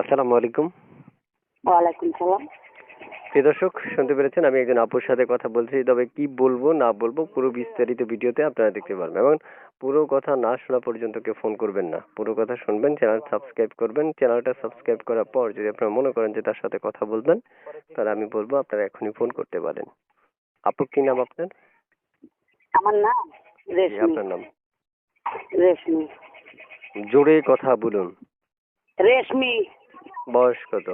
আসসালামু আলাইকুম। ওয়ালাইকুম সালাম। প্রিয় দর্শক শুনতে পেরেছেন আমি একজন আপুর সাথে কথা বলছি। তবে কি বলব না বলব পুরো বিস্তারিত ভিডিওতে আপনারা দেখতে পারবেন এবং পুরো কথা না শোনা পর্যন্ত কেউ ফোন করবেন না। পুরো কথা শুনবেন চ্যানেল সাবস্ক্রাইব করবেন। চ্যানেলটা সাবস্ক্রাইব করার পর যদি আপনারা মনে করেন যে তার সাথে কথা বলবেন তাহলে আমি বলব আপনারা এখনই ফোন করতে পারেন। আপু কি নাম আপনার? আমার নাম রেশমি। আপনার নাম? রেশমি। জোরে কথা বলুন। রেশমি। বয়স কত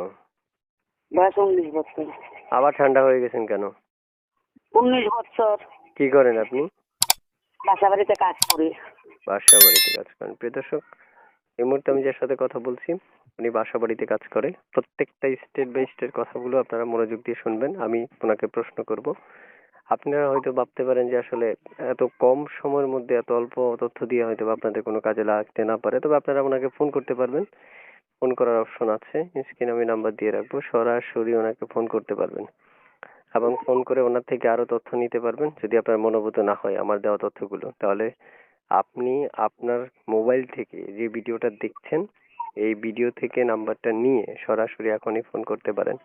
বয়স উনিশ বছর। আবার ঠান্ডা হয়ে গেছেন কেন? উনিশ বছর। কি করেন আপনি? বাসা বাড়িতে কাজ করি। বাসা বাড়িতে কাজ করেন। প্রিয় দর্শক এই মুহূর্তে আমি যার সাথে কথা বলছি উনি বাসা বাড়িতে কাজ করে। প্রত্যেকটা স্টেট বাই স্টেট কথাগুলো আপনারা মনোযোগ দিয়ে শুনবেন। আমি ওনাকে প্রশ্ন করব। আপনারা হয়তো ভাবতে পারেন যে আসলে এত কম সময়ের মধ্যে এত অল্প তথ্য দিয়ে হয়তো আপনাদের কোনো কাজে লাগতে না পারে। তবে আপনারা ওনাকে ফোন করতে পারবেন। ফোন করার অপশন আছে স্ক্রিনে আমি নাম্বার দিয়ে রাখব, সরাসরি ওনাকে ফোন করতে পারবেন। এবং ফোন করে ওনার থেকে আরও তথ্য নিতে পারবেন, যদি আপনার মনোভূত না হয় আমার দেওয়া তথ্যগুলো। তাহলে আপনি আপনার মোবাইল থেকে যে ভিডিওটা দেখছেন, এই ভিডিও থেকে নাম্বারটা নিয়ে সরাসরি এখনই ফোন করতে পারেন।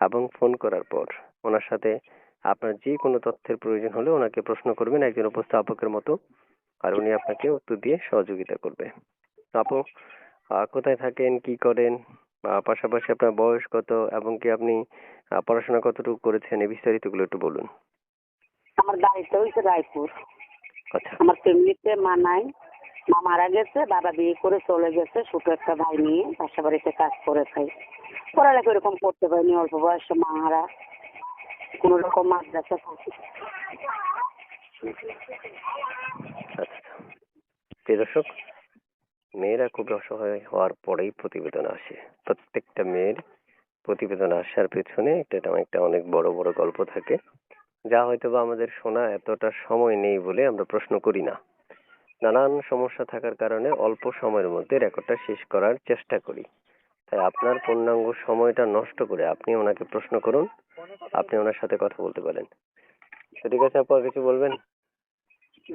এবং ফোন করার পর ওনার সাথে আপনার যে কোনো তথ্যের প্রয়োজন হলে ওনাকে প্রশ্ন করবেন, একজন উপস্থাপকের মতো। আর উনি আপনাকে উত্তর দিয়ে সহযোগিতা করবে। আপু কোথায় থাকেন কি করেন পাশাপাশি আপনার বয়স কত এবং কি আপনি পড়াশোনা কতটুকু করেছেন এই বিস্তারিতগুলো একটু বলুন। আমার বাড়িতে হয়েছে রায়পুর। আচ্ছা। আমার ফ্যামিলিতে মা নাই। মা মারা গেছে বাবা বিয়ে করে চলে গেছে ছোট একটা ভাই নিয়ে বাসা বাড়িতে কাজ করে খাই। পড়ালেখা এরকম করতে পারিনি অল্প বয়সে মারা। কোন রকম মাদ্রাসা পড়ছি। আচ্ছা। প্রিয় দর্শক মেয়েরা খুব অসহায় হওয়ার পরেই প্রতিবেদন আসে। প্রত্যেকটা মেয়ের প্রতিবেদন আসার পেছনে একটা একটা অনেক বড় বড় গল্প থাকে। যা হয়তো বা আমাদের শোনা এতটা সময় নেই বলে আমরা প্রশ্ন করি না। নানান সমস্যা থাকার কারণে অল্প সময়ের মধ্যে রেকর্ডটা শেষ করার চেষ্টা করি। তাই আপনার পূর্ণাঙ্গ সময়টা নষ্ট করে আপনি ওনাকে প্রশ্ন করুন, আপনি ওনার সাথে কথা বলতে পারেন। ঠিক আছে আপু, আর কিছু বলবেন?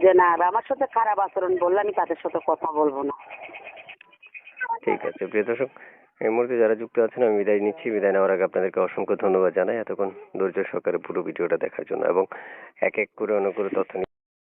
যে না আমার সাথে খারাপ আচরণ বললে আমি তাদের সাথে কথা বলব না। ঠিক আছে। প্রিয় দর্শক, এই মুহূর্তে যারা যুক্ত আছেন, আমি বিদায় নিচ্ছি। বিদায় নেওয়ার আগে আপনাদেরকে অসংখ্য ধন্যবাদ জানাই। এতক্ষণ ধৈর্য সহকারে পুরো ভিডিওটা দেখার জন্য এবং এক এক করে অনেকগুলো তথ্য